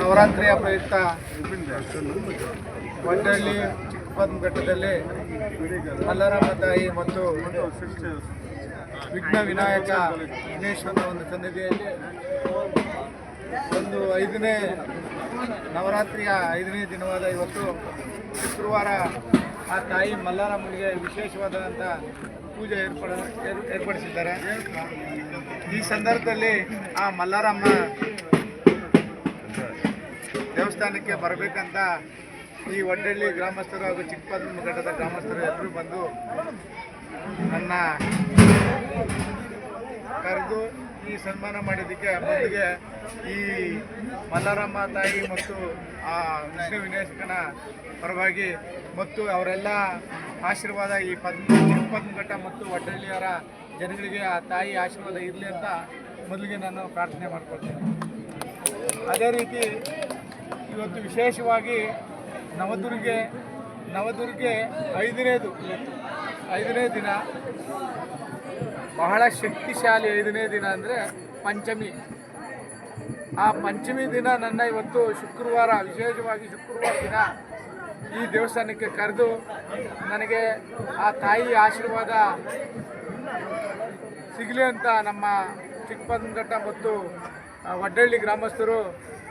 ನವರಾತ್ರಿಯ ಪ್ರಯುಕ್ತ ಮಂಡಳ್ಳಿ ಘಟ್ಟದಲ್ಲಿ ಮಲ್ಲಾರಮ್ಮ ತಾಯಿ ಮತ್ತು ವಿಘ್ನ ವಿನಾಯಕ ವಿಘ್ನೇಶ್ವರನ ಒಂದು ಸನ್ನಿಧಿಯಲ್ಲಿ ಒಂದು ಐದನೇ ನವರಾತ್ರಿಯ ಐದನೇ ದಿನವಾದ ಇವತ್ತು ಶುಕ್ರವಾರ ಆ ತಾಯಿ ಮಲ್ಲಾರಮ್ಮನಿಗೆ ವಿಶೇಷವಾದಂಥ ಪೂಜೆ ಏರ್ಪಡ ಏರ್- ಏರ್ಪಡಿಸಿದ್ದಾರೆ. ಈ ಸಂದರ್ಭದಲ್ಲಿ ಆ ಮಲ್ಲಾರಮ್ಮ ದೇವಸ್ಥಾನಕ್ಕೆ ಬರಬೇಕಂತ ಈ ಒಡ್ಡಳ್ಳಿ ಗ್ರಾಮಸ್ಥರು ಹಾಗೂ ಚಿಕ್ಕಪದಮ ಘಟ್ಟದ ಗ್ರಾಮಸ್ಥರು ಎಲ್ಲರೂ ಬಂದು ನನ್ನ ಕರೆದು ಈ ಸನ್ಮಾನ ಮಾಡಿದ್ದಕ್ಕೆ ಮೊದಲಿಗೆ ಈ ಮಲ್ಲಾರಮ್ಮ ತಾಯಿ ಮತ್ತು ಆ ವಿಷ್ಣು ವಿನಾಯಕನ ಪರವಾಗಿ ಮತ್ತು ಅವರೆಲ್ಲ ಆಶೀರ್ವಾದ ಈ ಪದ್ಮ ಚಿಕ್ಕಪದ್ಮಘಟ್ಟ ಮತ್ತು ಒಡ್ಡಳ್ಳಿಯವರ ಜನಗಳಿಗೆ ಆ ತಾಯಿ ಆಶೀರ್ವಾದ ಇರಲಿ ಅಂತ ಮೊದಲಿಗೆ ನಾನು ಪ್ರಾರ್ಥನೆ ಮಾಡ್ಕೊಳ್ತೇನೆ. ಅದೇ ರೀತಿ ಇವತ್ತು ವಿಶೇಷವಾಗಿ ನವದುರ್ಗೆ ನವದುರ್ಗೆ ಐದನೇದು, ಐದನೇ ದಿನ. ಬಹಳ ಶಕ್ತಿಶಾಲಿ ಐದನೇ ದಿನ ಅಂದರೆ ಪಂಚಮಿ. ಆ ಪಂಚಮಿ ದಿನ ನನ್ನ ಇವತ್ತು ಶುಕ್ರವಾರ, ವಿಶೇಷವಾಗಿ ಶುಕ್ರವಾರ ದಿನ ಈ ದೇವಸ್ಥಾನಕ್ಕೆ ಕರೆದು ನನಗೆ ಆ ತಾಯಿ ಆಶೀರ್ವಾದ ಸಿಗಲಿ ಅಂತ ನಮ್ಮ ಚಿಕ್ಕಪಂಗಟ್ಟ ಮತ್ತು ವಡ್ಡಳ್ಳಿ ಗ್ರಾಮಸ್ಥರು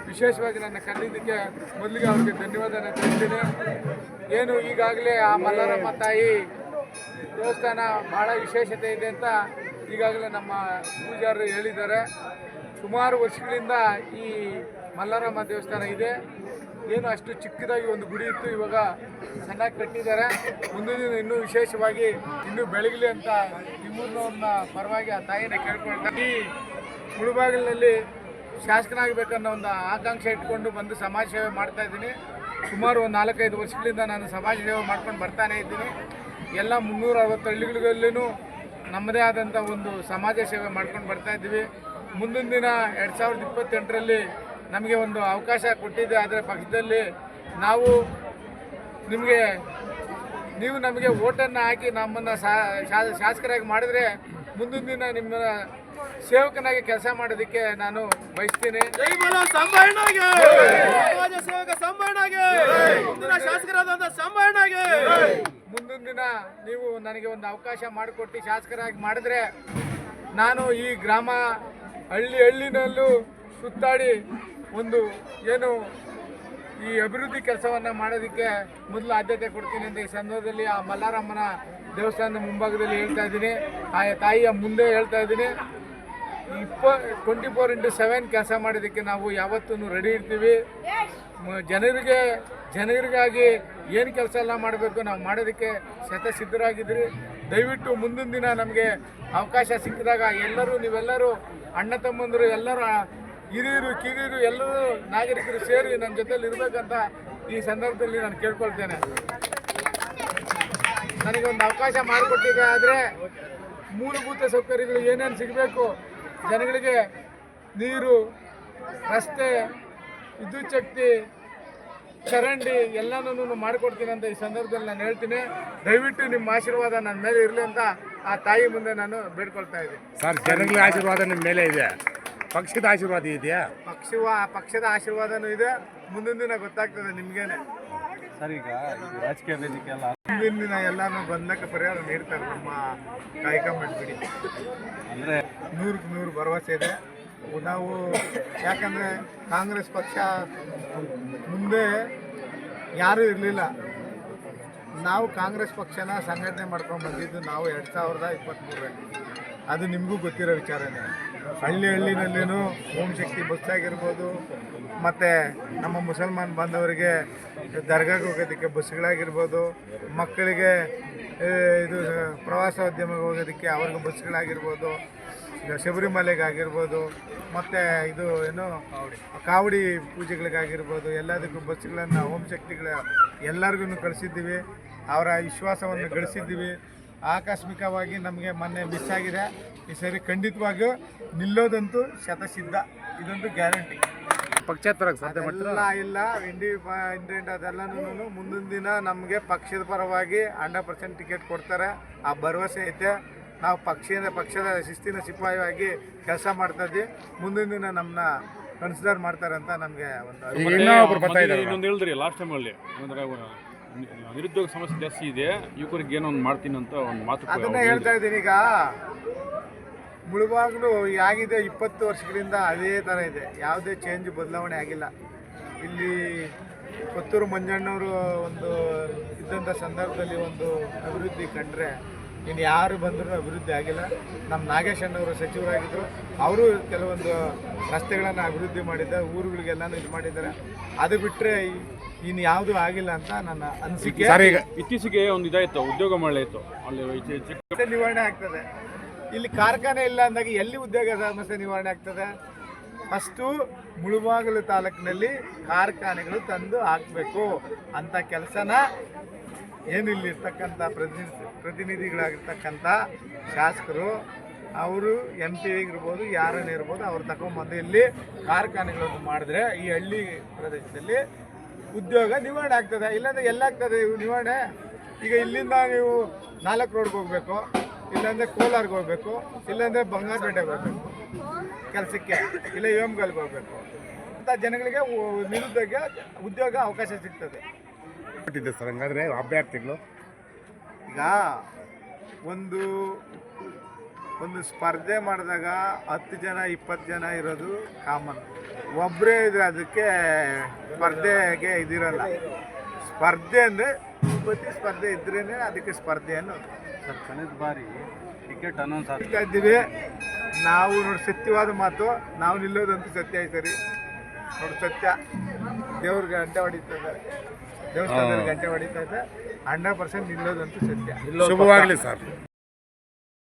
ವಿಶೇಷವಾಗಿ ನನ್ನ ಕರೆದಿದ್ದಕ್ಕೆ ಮೊದಲಿಗೆ ಅವ್ರಿಗೆ ಧನ್ಯವಾದನ ತಿಳಿಸ್ತೀನಿ. ಏನು ಈಗಾಗಲೇ ಆ ಮಲ್ಲರಮ್ಮ ತಾಯಿ ದೇವಸ್ಥಾನ ಭಾಳ ವಿಶೇಷತೆ ಇದೆ ಅಂತ ಈಗಾಗಲೇ ನಮ್ಮ ಪೂಜಾರರು ಹೇಳಿದ್ದಾರೆ. ಸುಮಾರು ವರ್ಷಗಳಿಂದ ಈ ಮಲ್ಲಾರಮ್ಮ ದೇವಸ್ಥಾನ ಇದೆ. ಏನು ಅಷ್ಟು ಚಿಕ್ಕದಾಗಿ ಒಂದು ಗುಡಿ ಇತ್ತು, ಇವಾಗ ಚೆನ್ನಾಗಿ ಕಟ್ಟಿದ್ದಾರೆ. ಮುಂದಿನ ದಿನ ಇನ್ನೂ ವಿಶೇಷವಾಗಿ ಇನ್ನೂ ಬೆಳಗಲಿ ಅಂತ ನಿಮ್ಮೂರ್ನವ್ರನ್ನ ಪರವಾಗಿ ಆ ತಾಯಿನ ಕೇಳ್ಕೊಳ್ತಾರೆ. ಈ ಮುಳುಬಾಗಿಲಿನಲ್ಲಿ ಶಾಸಕನಾಗಬೇಕನ್ನೋ ಒಂದು ಆಕಾಂಕ್ಷೆ ಇಟ್ಕೊಂಡು ಬಂದು ಸಮಾಜ ಸೇವೆ ಮಾಡ್ತಾ ಇದ್ದೀನಿ. ಸುಮಾರು ಒಂದು ನಾಲ್ಕೈದು ವರ್ಷಗಳಿಂದ ನಾನು ಸಮಾಜ ಸೇವೆ ಮಾಡ್ಕೊಂಡು ಬರ್ತಾನೆ ಇದ್ದೀನಿ. ಎಲ್ಲ ಮುನ್ನೂರ ಅರವತ್ತು ಹಳ್ಳಿಗಳಲ್ಲೂ ನಮ್ಮದೇ ಆದಂಥ ಒಂದು ಸಮಾಜ ಸೇವೆ ಮಾಡ್ಕೊಂಡು ಬರ್ತಾ ಇದ್ದೀವಿ. ಮುಂದಿನ ದಿನ ಎರಡು ಸಾವಿರದ ಇಪ್ಪತ್ತೆಂಟರಲ್ಲಿ ನಮಗೆ ಒಂದು ಅವಕಾಶ ಕೊಟ್ಟಿದೆ. ಆದರೆ ಪಕ್ಷದಲ್ಲಿ ನಾವು ನಿಮಗೆ, ನೀವು ನಮಗೆ ಓಟನ್ನು ಹಾಕಿ ನಮ್ಮನ್ನು ಶಾಸಕರಾಗಿ ಮಾಡಿದ್ರೆ ಮುಂದಿನ ದಿನ ನಿಮ್ಮ ಸೇವಕನಾಗಿ ಕೆಲಸ ಮಾಡೋದಕ್ಕೆ ನಾನು ಬಯಸ್ತೀನಿ. ಸಮಾಜ ಸೇವಕ ಮುಂದಿನ ಸಂಭಾವಣೆಗೆ ಮುಂದಿನ ದಿನ ನೀವು ನನಗೆ ಒಂದು ಅವಕಾಶ ಮಾಡಿಕೊಟ್ಟು ಶಾಸಕರಾಗಿ ಮಾಡಿದ್ರೆ ನಾನು ಈ ಗ್ರಾಮ ಹಳ್ಳಿ ಹಳ್ಳಿನಲ್ಲೂ ಸುತ್ತಾಡಿ ಒಂದು ಏನು ಈ ಅಭಿವೃದ್ಧಿ ಕೆಲಸವನ್ನು ಮಾಡೋದಕ್ಕೆ ಮೊದಲು ಆದ್ಯತೆ ಕೊಡ್ತೀನಿ ಅಂತ ಈ ಸಂದರ್ಭದಲ್ಲಿ ಆ ಮಲ್ಲಾರಮ್ಮನ ದೇವಸ್ಥಾನದ ಮುಂಭಾಗದಲ್ಲಿ ಹೇಳ್ತಾ ಇದ್ದೀನಿ. ಆ ತಾಯಿಯ ಮುಂದೆ ಹೇಳ್ತಾ ಇದ್ದೀನಿ. ಇಪ್ಪ ಟ್ವೆಂಟಿ ಫೋರ್ ಇಂಟು ಸೆವೆನ್ ಕೆಲಸ ಮಾಡೋದಕ್ಕೆ ನಾವು ಯಾವತ್ತೂ ರೆಡಿ ಇರ್ತೀವಿ. ಜನರಿಗೆ, ಜನರಿಗಾಗಿ ಏನು ಕೆಲಸ ಎಲ್ಲ ಮಾಡಬೇಕು ನಾವು ಮಾಡೋದಕ್ಕೆ ಶತಸಿದ್ಧರಾಗಿದ್ರಿ ದಯವಿಟ್ಟು ಮುಂದಿನ ದಿನ ನಮಗೆ ಅವಕಾಶ ಸಿಕ್ಕಿದಾಗ ಎಲ್ಲರೂ, ನೀವೆಲ್ಲರೂ, ಅಣ್ಣ ತಮ್ಮಂದರು ಎಲ್ಲರೂ ಹಿರಿಯರು, ಕಿರಿಯರು ಎಲ್ಲರೂ ನಾಗರಿಕರು ಸೇರಿ ನನ್ನ ಜೊತೆಲಿ ಇರಬೇಕಂತ ಈ ಸಂದರ್ಭದಲ್ಲಿ ನಾನು ಕೇಳ್ಕೊಳ್ತೇನೆ. ನನಗೊಂದು ಅವಕಾಶ ಮಾಡಿಕೊಟ್ಟಿದೆ ಆದರೆ ಮೂಲಭೂತ ಸೌಕರ್ಯಗಳು ಏನೇನು ಸಿಗಬೇಕು? ಜನಗಳಿಗೆ ನೀರು, ರಸ್ತೆ, ವಿದ್ಯುತ್ ಶಕ್ತಿ, ಚರಂಡಿ ಎಲ್ಲನೂ ಮಾಡಿಕೊಡ್ತೀನಿ ಅಂತ ಈ ಸಂದರ್ಭದಲ್ಲಿ ನಾನು ಹೇಳ್ತೀನಿ. ದಯವಿಟ್ಟು ನಿಮ್ಮ ಆಶೀರ್ವಾದ ನನ್ನ ಮೇಲೆ ಇರಲಿ ಅಂತ ಆ ತಾಯಿ ಮುಂದೆ ನಾನು ಬೇಡ್ಕೊಳ್ತಾ ಇದ್ದೀನಿ. ಸರ್, ಜನಗಳ ಆಶೀರ್ವಾದ ನಿಮ್ಮ ಮೇಲೆ ಇದೆ. ಪಕ್ಷದ ಆಶೀರ್ವಾದ ಇದೆಯಾ? ಪಕ್ಷವ ಪಕ್ಷದ ಆಶೀರ್ವಾದನೂ ಇದೆ. ಮುಂದಿನ ದಿನ ಗೊತ್ತಾಗ್ತದೆ ನಿಮ್ಗೇನೆ. ಸರಿ ಈಗ ರಾಜಕೀಯ ವೇದಿಕೆ ಎಲ್ಲ ಮುಂದಿನ ದಿನ ಎಲ್ಲಾನು ಬಂದಕ್ಕೆ ಪರಿಹಾರ ನೀಡ್ತಾರೆ ನಮ್ಮ ಕಾಯಕ ಮಾಡಿಬಿಡಿ ಅಂದ್ರೆ ನೂರಕ್ಕೆ ನೂರು ಭರವಸೆ ಇದೆ. ನಾವು ಯಾಕಂದರೆ ಕಾಂಗ್ರೆಸ್ ಪಕ್ಷ ಮುಂದೆ ಯಾರೂ ಇರಲಿಲ್ಲ. ನಾವು ಕಾಂಗ್ರೆಸ್ ಪಕ್ಷನ ಸಂಘಟನೆ ಮಾಡ್ಕೊಂಡು ಬಂದಿದ್ದು ನಾವು ಎರಡು ಸಾವಿರದ ಇಪ್ಪತ್ತ್ಮೂರರಲ್ಲಿ ಅದು ನಿಮಗೂ ಗೊತ್ತಿರೋ ವಿಚಾರನೇ. ಹಳ್ಳಿ ಹಳ್ಳಿನಲ್ಲೇನು ಓಂ ಶಕ್ತಿ ಬಸ್ ಆಗಿರ್ಬೋದು, ಮತ್ತು ನಮ್ಮ ಮುಸಲ್ಮಾನ್ ಬಾಂಧವರಿಗೆ ದರ್ಗಾಗೆ ಹೋಗೋದಕ್ಕೆ ಬಸ್ಗಳಾಗಿರ್ಬೋದು, ಮಕ್ಕಳಿಗೆ ಇದು ಪ್ರವಾಸೋದ್ಯಮಕ್ಕೆ ಹೋಗೋದಕ್ಕೆ ಅವ್ರಿಗೆ ಬಸ್ಗಳಾಗಿರ್ಬೋದು ಶಬರಿಮಲೆಗಾಗಿರ್ಬೋದು ಮತ್ತು ಇದು ಏನು, ಕಾವಡಿ ಪೂಜೆಗಳಿಗಾಗಿರ್ಬೋದು, ಎಲ್ಲದಕ್ಕೂ ಬಸ್ಗಳನ್ನು ಓಂ ಶಕ್ತಿಗಳ ಎಲ್ಲರಿಗೂ ಕಳಿಸಿದ್ದೀವಿ. ಅವರ ವಿಶ್ವಾಸವನ್ನು ಗಳಿಸಿದ್ದೀವಿ. ಆಕಸ್ಮಿಕವಾಗಿ ನಮಗೆ ಮೊನ್ನೆ ಮಿಸ್ ಆಗಿದೆ. ಈ ಸರಿ ಖಂಡಿತವಾಗಿಯೂ ನಿಲ್ಲೋದಂತೂ ಶತಸಿದ್ಧ. ಇದೊಂದು ಗ್ಯಾರಂಟಿ. ಪಕ್ಷೇತರಕ್ಕೆ ಸಾಧ್ಯ ಮಾಡ್ತೀರಾ? ಎಲ್ಲ ಇಲ್ಲ. ಇಂಡಿ ಇಂಡಿಯಂಟ್ ಅದೆಲ್ಲನೂ ಮುಂದಿನ ದಿನ ನಮಗೆ ಪಕ್ಷದ ಪರವಾಗಿ ಹಂಡ್ರೆಡ್ ಪರ್ಸೆಂಟ್ ಟಿಕೆಟ್ ಕೊಡ್ತಾರೆ. ಆ ಭರವಸೆ ಐತೆ. ನಾವು ಪಕ್ಷದ ಪಕ್ಷದ ಶಿಸ್ತಿನ ಸಿಪಾಯಿಯಾಗಿ ಕೆಲಸ ಮಾಡ್ತಾ ಇದ್ವಿ. ಮುಂದಿನ ದಿನ ನಮ್ಮನ್ನ ಕನ್ಸಿಡರ್ ಮಾಡ್ತಾರೆ ಅಂತ ನಮಗೆ ಒಂದು ಇನ್ನೊಂದು ಹೇಳಿದ್ರಿ ಲಾಸ್ಟ್ ಟೈಮಲ್ಲಿ ನಿರುದ್ಯೋಗ ಸಮಸ್ಯೆ ಜಾಸ್ತಿ ಇದೆ ಯುವಕರಿಗೆ ಏನೋ ಒಂದು ಮಾಡ್ತೀನಿ ಅಂತ ಒಂದು ಮಾತು ಅದನ್ನೇ ಹೇಳ್ತಾ ಇದ್ದೀನಿ ಈಗ. ಮುಳುಬಾಗ್ಲು ಆಗಿದೆ ಇಪ್ಪತ್ತು ವರ್ಷಗಳಿಂದ ಅದೇ ಥರ ಇದೆ. ಯಾವುದೇ ಚೇಂಜ್ ಬದಲಾವಣೆ ಆಗಿಲ್ಲ. ಇಲ್ಲಿ ಕೊತ್ತೂರು ಮಂಜಣ್ಣವರು ಒಂದು ಇದ್ದಂಥ ಸಂದರ್ಭದಲ್ಲಿ ಒಂದು ಅಭಿವೃದ್ಧಿ ಕಂಡ್ರೆ ಇನ್ನು ಯಾರು ಬಂದರೂ ಅಭಿವೃದ್ಧಿ ಆಗಿಲ್ಲ. ನಮ್ಮ ನಾಗೇಶ್ ಅಣ್ಣವರು ಸಚಿವರಾಗಿದ್ದರು ಅವರು ಕೆಲವೊಂದು ರಸ್ತೆಗಳನ್ನು ಅಭಿವೃದ್ಧಿ ಮಾಡಿದ್ದಾರೆ ಊರುಗಳಿಗೆಲ್ಲ ಇದು ಮಾಡಿದ್ದಾರೆ. ಅದು ಬಿಟ್ಟರೆ ಇನ್ನು ಯಾವುದೂ ಆಗಿಲ್ಲ ಅಂತ ನನ್ನ ಅನಿಸಿಕೆ. ಇತ್ತೀಚೆಗೆ ಒಂದು ಇದಾಯಿತು ಉದ್ಯೋಗ ಮಳೆ ಇತ್ತು. ಅಲ್ಲಿ ನಿವಾರಣೆ ಆಗ್ತದೆ. ಇಲ್ಲಿ ಕಾರ್ಖಾನೆ ಇಲ್ಲ ಅಂದಾಗ ಎಲ್ಲಿ ಉದ್ಯೋಗ ಸಮಸ್ಯೆ ನಿವಾರಣೆ ಆಗ್ತದೆ? ಫಸ್ಟು ಮುಳುಬಾಗಿಲು ತಾಲೂಕಿನಲ್ಲಿ ಕಾರ್ಖಾನೆಗಳು ತಂದು ಹಾಕಬೇಕು ಅಂತ ಕೆಲಸನ ಏನು ಇಲ್ಲಿರ್ತಕ್ಕಂಥ ಪ್ರತಿನಿಧಿ, ಪ್ರತಿನಿಧಿಗಳಾಗಿರ್ತಕ್ಕಂಥ ಶಾಸಕರು, ಅವರು ಎಂ ಪಿ ಇರ್ಬೋದು ಯಾರನ್ನು ಇರ್ಬೋದು, ಅವ್ರು ತಗೊಂಬಂದು ಇಲ್ಲಿ ಕಾರ್ಖಾನೆಗಳನ್ನು ಮಾಡಿದ್ರೆ ಈ ಹಳ್ಳಿ ಪ್ರದೇಶದಲ್ಲಿ ಉದ್ಯೋಗ ನಿವಾರಣೆ ಆಗ್ತದೆ. ಎಲ್ಲ ಎಲ್ಲಾಗ್ತದೆ ಇವು ನಿವಾರಣೆ. ಈಗ ಇಲ್ಲಿಂದ ನೀವು ನಾಲ್ಕು ರೋಡ್ಗೆ ಹೋಗಬೇಕು, ಇಲ್ಲಾಂದರೆ ಕೋಲಾರ್ಗೆ ಹೋಗಬೇಕು, ಇಲ್ಲಾಂದರೆ ಬಂಗಾರಪೇಟೆಗೆ ಹೋಗಬೇಕು ಕೆಲಸಕ್ಕೆ, ಇಲ್ಲ ಯೋಮ್ಗಲ್ಗೆ ಹೋಗಬೇಕು. ಅಂತ ಜನಗಳಿಗೆ ನಿರುದ್ಯೋಗ, ಉದ್ಯೋಗ ಅವಕಾಶ ಸಿಗ್ತದೆ. ಕೊಟ್ಟಿದ್ದೆ ಸರ್ ಹಂಗಾದ್ರೆ ಅಭ್ಯರ್ಥಿಗಳು. ಈಗ ಒಂದು ಒಂದು ಸ್ಪರ್ಧೆ ಮಾಡಿದಾಗ ಹತ್ತು ಜನ ಇಪ್ಪತ್ತು ಜನ ಇರೋದು ಕಾಮನ್ ಒಬ್ಬರೇ ಇದ್ರೆ ಅದಕ್ಕೆ ಸ್ಪರ್ಧೆಗೆ ಇದಿರಲ್ಲ. ಸ್ಪರ್ಧೆ ಅಂದರೆ ಪ್ರತಿ ಸ್ಪರ್ಧೆ ಇದ್ರೇ ಅದಕ್ಕೆ ಸ್ಪರ್ಧೆ ಅನ್ನೋದು. ಸರ್ ಕಳೆದ ಬಾರಿ ಟಿಕೆಟ್ ಅನೌನ್ಸ್ ಆಗ್ತಾ ಇದ್ದೀವಿ. ನಾವು ನೋಡಿ ಸತ್ಯವಾದ ಮಾತು ನಾವು ನಿಲ್ಲೋದಂತೂ ಸತ್ಯ ಐತೆ ರೀ ನೋಡಿ ಸತ್ಯ. ದೇವ್ರಿಗೆ ಅಡ್ಡ ಹೊಡಿತಾ ಇದ್ದಾರೆ. ದೇವಸ್ಥಾನದಲ್ಲಿ ಗಂಟೆ ಹೊಡಿತಾ ಇದೆ ಹಂಡ್ರೆಡ್ ಪರ್ಸೆಂಟ್ ನಿಲ್ಲೋದಂತೂ ಸತ್ಯ. ಶುಭವಾಗಲಿ ಸರ್.